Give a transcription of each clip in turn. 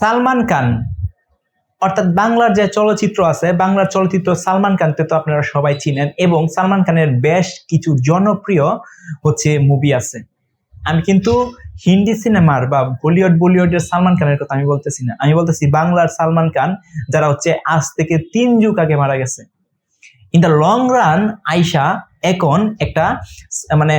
সালমান খান। অর্থাৎ বাংলার যে চলচ্চিত্র আছে, বাংলার চলচ্চিত্র সালমান খানকে তো আপনারা সবাই চিনেন, এবং সালমান খানের বেশ কিছু জনপ্রিয় হচ্ছে মুভি আছে। আমি কিন্তু হিন্দি সিনেমার বা বলিউড, বলিউডের সালমান খানের কথা আমি বলতেছি না। আমি বলতেছি বাংলার সালমান খান, যারা হচ্ছে আজ থেকে তিন যুগ আগে মারা গেছে। ইন দ্য লং রান আইসা এখন একটা মানে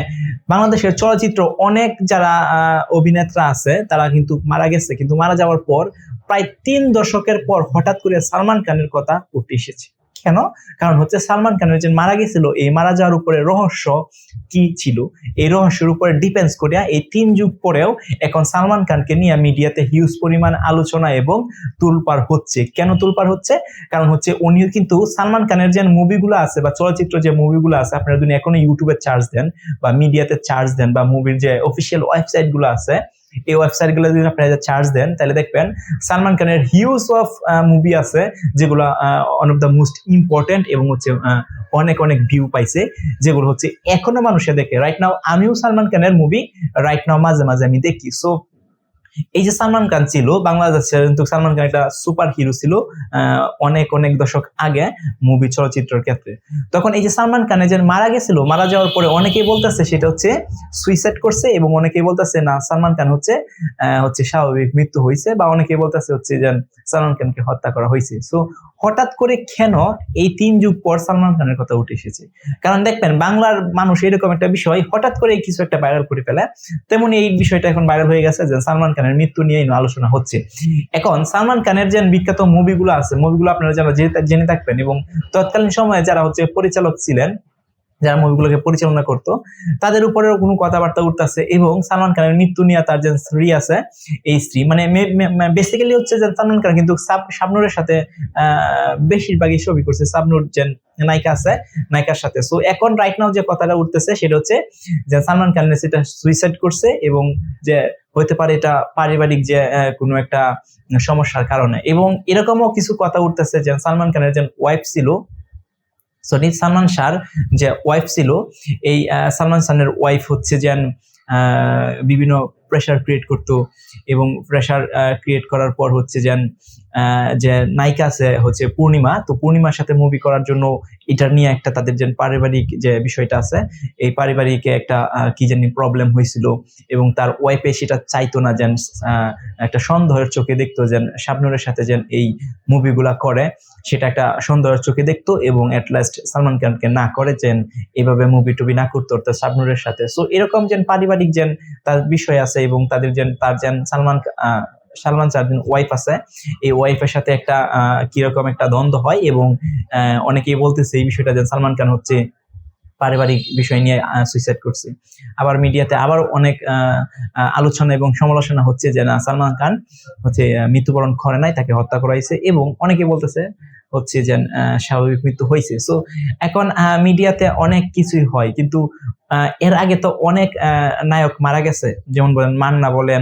বাংলাদেশের চলচ্চিত্র অনেক যারা আহ, অভিনেত্রা আছে তারা কিন্তু মারা গেছে। কিন্তু মারা যাওয়ার পর প্রায় তিন দশকের পর হঠাৎ করে সালমান খানের কথা উঠে এসেছে। কেন? কারণ হচ্ছে সালমান খানের যে মারা গেছিল, এই মারা যাওয়ার উপরে রহস্য কি ছিল? এই রহস্যের উপরে ডিপেন্ডস করিয়া এই তিন যুগ পরেও এখন সালমান খানকে নিয়ে মিডিয়াতে হিউজ পরিমাণ আলোচনা এবং তুলপার হচ্ছে। কেন তুলপার হচ্ছে? কারণ হচ্ছে উনিও কিন্তু সালমান খানের যে মুভিগুলো আছে বা চলচ্চিত্র যে মুভিগুলো আছে, আপনারা যদি এখনও ইউটিউবে চার্জ দেন বা মিডিয়াতে চার্জ দেন বা মুভির যে অফিসিয়াল ওয়েবসাইটগুলো আছে এই ওয়েবসাইটগুলো যদি আপনারা চার্জ দেন, তাহলে দেখবেন সালমান খানের হিউজ অফ মুভি আছে, যেগুলো one of the most important এবং হচ্ছে অনেক অনেক ভিউ পাইছে, যেগুলো হচ্ছে এখনও মানুষে দেখে। রাইট নাও আমিও সালমান খানের মুভি রাইট নাও মাঝে মাঝে আমি দেখি। সো এই যে সালমান খান ছিল বাংলাদেশের কিন্তু সালমান খান একটা সুপার হিরো ছিল অনেক অনেক দশক আগে মুভি চলচ্চিত্রের ক্ষেত্রে। তখন এই যে সালমান খান যে মারা গেছিল, মারা যাওয়ার পরে অনেকেই বলতেছে সেটা হচ্ছে সুইসাইড করছে এবং অনেকেই বলতেছে, না, সালমান খান হচ্ছে হচ্ছে স্বাভাবিক মৃত্যু হয়েছে বা অনেকেই বলতেছে হচ্ছে যে, সালমান খানকে হত্যা করা হয়েছে। সো হঠাৎ করে কেন এই তিন যুগ পর সালমান খানের কথা উঠে এসেছে? কারণ দেখবেন, বাংলার মানুষ এরকম একটা বিষয়, হঠাৎ করে কিছু একটা ভাইরাল করে ফেলে। তেমনি এই বিষয়টা এখন ভাইরাল হয়ে গেছে যে সালমান খানের মৃত্যু নিয়ে আলোচনা হচ্ছে। এখন সালমান খানের যে বিখ্যাত মুভিগুলো আছে মুভিগুলো আপনারা যারা জেনে- থাকবেন এবং তৎকালীন সময়ে যারা হচ্ছে পরিচালক ছিলেন যারা মুভিগুলোকে পরিচালনা করতো, তাদের উপরেও কোনো কথাবার্তা উঠতেছে এবং সালমান খানের মৃত্যু নিয়ে তার যে স্ত্রী আছে, এই স্ত্রী মানে বেসিক্যালি হচ্ছে যে সালমান খান কিন্তু সাব- শাবনুরের সাথে বেশিরভাগই ছবি করছে সাবনুর যে নায়িকা আছে, নায়িকার সাথে। সো এখন রাইট নাও যে কথাটা উঠতেছে সেটা হচ্ছে যে সালমান খান সেটা সুইসাইড করছে এবং যে হতে পারে এটা পারিবারিক যে কোনো একটা সমস্যার কারণে। এবং এরকমও কিছু কথা উঠতেছে যে সালমান খানের যে ওয়াইফ ছিল সনি সালমান শাহর যে ওয়াইফ ছিল এই সালমান শাহের ওয়াইফ হচ্ছে যেন বিভিন্ন প্রেশার ক্রিয়েট করতো এবং প্রেশার ক্রিয়েট করার পর হচ্ছে যেন যে নায়িকা আছে, হচ্ছে পূর্ণিমা, তো পূর্ণিমার সাথে মুভি করার জন্য এটা নিয়ে একটা তাদের যে পারিবারিক যে বিষয়টা আছে, এই পারিবারিক একটা কি জানি প্রবলেম হয়েছিল এবং তার ওয়াইফে সেটা চাইতো না যেন একটা সন্দেহের চোখে দেখতো যেন, শাবনুরের সাথে যেন এই মুভিগুলা করে, সেটা একটা সন্দেহের চোখে দেখতো এবং এট লাস্ট সালমান খানকে না করে যেন এভাবে মুভি টুবি না করতো অর্থাৎ শাবনুরের সাথে। সো এরকম যেন পারিবারিক যেন তার বিষয় আছে এবং তাদের যেন, তার যেন সালমান সালমান শাহ ওয়াইফ আছে। এই ওয়াইফের সাথে একটা কীরকম একটা দ্বন্দ্ব হয় এবং অনেকেই বলতেছে এই বিষয়টা যেন সালমান খান হচ্ছে পারিবারিক বিষয় নিয়ে সুইসাইড করছে। আবার মিডিয়াতে আবার অনেক আলোচনা এবং সমালোচনা হচ্ছে যে না, সালমান খান হচ্ছে মৃত্যুবরণ করে নাই, তাকে হত্যা করা হয়েছে এবং অনেকে বলতেছে হচ্ছে যে স্বাভাবিক মৃত্যু হয়েছে সো এখন মিডিয়াতে অনেক কিছুই হয়, কিন্তু এর আগে তো অনেক নায়ক মারা গেছে। যেমন বলেন, মান্না বলেন,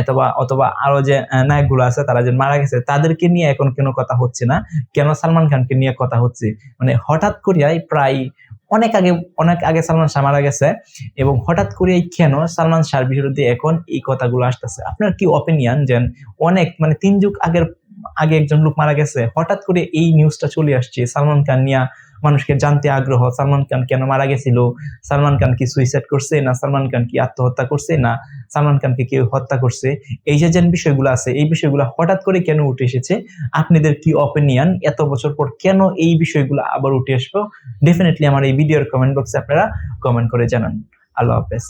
অথবা অথবা আরও যে নায়কগুলো আছে, তারা যে মারা গেছে, তাদেরকে নিয়ে এখন কেন কথা হচ্ছে না। কেন সালমান খানকে নিয়ে কথা হচ্ছে? মানে হঠাৎ করিয়াই প্রায় অনেক আগে অনেক আগে সালমান শাহ মারা গেছে এবং হঠাৎ করেই কেন সালমান শাহর বিরুদ্ধে এখন এই কথাগুলো আসতেছে? আপনার কি অপিনিয়ন যেন অনেক মানে তিন যুগ আগের, আগে একজন লোক মারা গেছে, হঠাৎ করে এই নিউজটা চলে আসছে সালমান খান নিয়ে মানুষকে জানতে আগ্রহ, সালমান খান কেন মারা গেছিল? সালমান খান কি সুইসাইড করছে না সালমান খান কি আত্মহত্যা করছে না সালমান খানকে কেউ হত্যা করছে? এই যে যে বিষয়গুলো আছে, এই বিষয়গুলো হঠাৎ করে কেন উঠে এসেছে? আপনাদের কি অপিনিয়ন এত বছর পর কেন এই বিষয়গুলো আবার উঠে আসব? ডেফিনেটলি আমার এই ভিডিওর কমেন্ট বক্সে আপনারা কমেন্ট করে জানান। আল্লাহ হাফেজ।